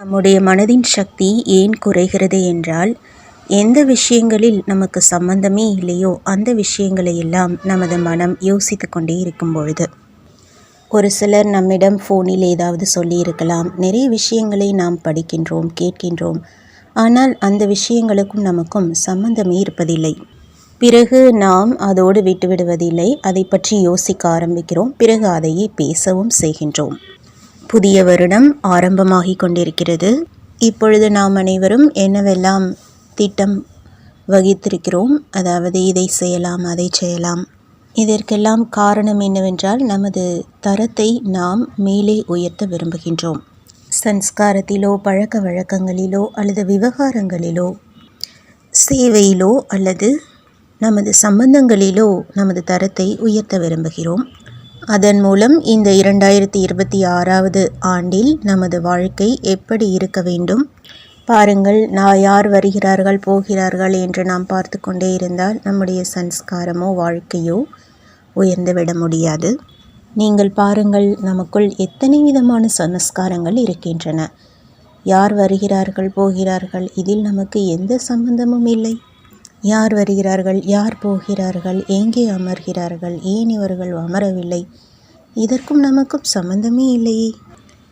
நம்முடைய மனதின் சக்தி ஏன் குறைகிறது என்றால் எந்த விஷயங்களில் நமக்கு சம்பந்தமே இல்லையோ அந்த விஷயங்களை எல்லாம் நமது மனம் யோசித்து கொண்டே இருக்கும் பொழுது. ஒரு சிலர் நம்மிடம் ஃபோனில் ஏதாவது சொல்லியிருக்கலாம். நிறைய விஷயங்களை நாம் படிக்கின்றோம் கேட்கின்றோம். ஆனால் அந்த விஷயங்களுக்கும் நமக்கும் சம்பந்தமே இருப்பதில்லை. பிறகு நாம் அதோடு விட்டுவிடுவதில்லை. அதை பற்றி யோசிக்க ஆரம்பிக்கிறோம். பிறகு அதையே பேசவும் செய்கின்றோம். புதிய வருடம் ஆரம்பமாகிக் கொண்டிருக்கிறது. இப்பொழுது நாம் அனைவரும் என்னவெல்லாம் திட்டம் வகித்திருக்கிறோம்? அதாவது இதை செய்யலாம் அதை செய்யலாம். இதற்கெல்லாம் காரணம் என்னவென்றால் நமது தரத்தை நாம் மேலே உயர்த்த விரும்புகின்றோம். சன்ஸ்காரத்திலோ பழக்க வழக்கங்களிலோ அல்லது விவகாரங்களிலோ சேவையிலோ அல்லது நமது சம்பந்தங்களிலோ நமது தரத்தை உயர்த்த விரும்புகிறோம். அதன் மூலம் இந்த இரண்டாயிரத்தி இருபத்தி ஆறாவது ஆண்டில் நமது வாழ்க்கை எப்படி இருக்க வேண்டும்? பாருங்கள் நான் யார் வருகிறார்கள் போகிறார்கள் என்று நாம் பார்த்து கொண்டே இருந்தால் நம்முடைய சன்ஸ்காரமோ வாழ்க்கையோ உயர்ந்துவிட முடியாது. நீங்கள் பாருங்கள் நமக்குள் எத்தனை விதமான சன்ஸ்காரங்கள் இருக்கின்றன. யார் வருகிறார்கள் போகிறார்கள் இதில் நமக்கு எந்த சம்பந்தமும் இல்லை. யார் வருகிறார்கள்? யார் போகிறார்கள்? எங்கே அமர்கிறார்கள்? ஏன் இவர்கள் அமரவில்லை? இதற்கும் நமக்கும் சம்பந்தமே இல்லையே.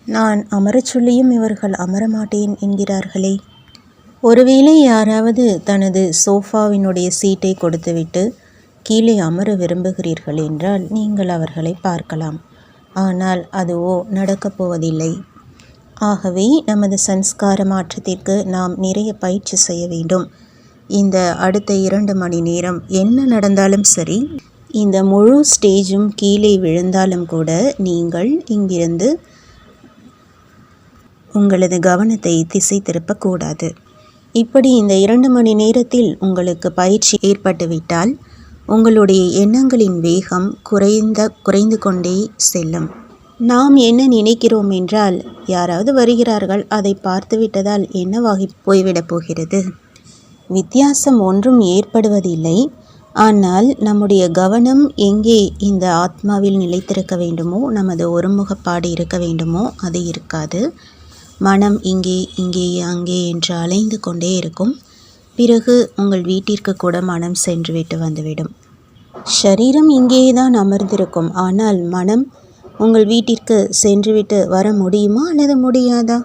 நான் அமரச் சொல்லியும் இவர்கள் அமரமாட்டேன் என்கிறார்களே. ஒருவேளை யாராவது தனது சோஃபாவினுடைய சீட்டை கொடுத்துவிட்டு கீழே அமர விரும்புகிறீர்கள் என்றால் நீங்கள் அவர்களை பார்க்கலாம். ஆனால் அதுவோ நடக்கப் போவதில்லை. ஆகவே நமது சன்ஸ்கார மாற்றத்திற்கு நாம் நிறைய பயிற்சி செய்ய வேண்டும். இந்த அடுத்த இரண்டு மணி நேரம் என்ன நடந்தாலும் சரி இந்த முழு ஸ்டேஜும் கீழே விழுந்தாலும் கூட நீங்கள் இங்கிருந்து உங்களது கவனத்தை திசை திருப்பக்கூடாது இப்படி இந்த இரண்டு மணி நேரத்தில் உங்களுக்கு பயிற்சி ஏற்பட்டுவிட்டால் உங்களுடைய எண்ணங்களின் வேகம் குறைந்த குறைந்து கொண்டே செல்லும். நாம் என்ன நினைக்கிறோம் என்றால் யாராவது வருகிறார்கள் அதை பார்த்து விட்டதால் என்னவாகி போய்விடப் போகிறது? வித்தியாசம் ஒன்றும் ஏற்படுவதில்லை. ஆனால் நம்முடைய கவனம் எங்கே இந்த ஆத்மாவில் நிலைத்திருக்க வேண்டுமோ நமது ஒருமுகப்பாடு இருக்க வேண்டுமோ அது இருக்காது. மனம் இங்கே இங்கே அங்கே என்று அலைந்து கொண்டே இருக்கும். பிறகு உங்கள் வீட்டிற்கு கூட மனம் சென்றுவிட்டு வந்துவிடும். ஷரீரம் இங்கேயே தான் அமர்ந்திருக்கும். ஆனால் மனம் உங்கள் வீட்டிற்கு சென்றுவிட்டு வர முடியுமா அல்லது முடியாதா?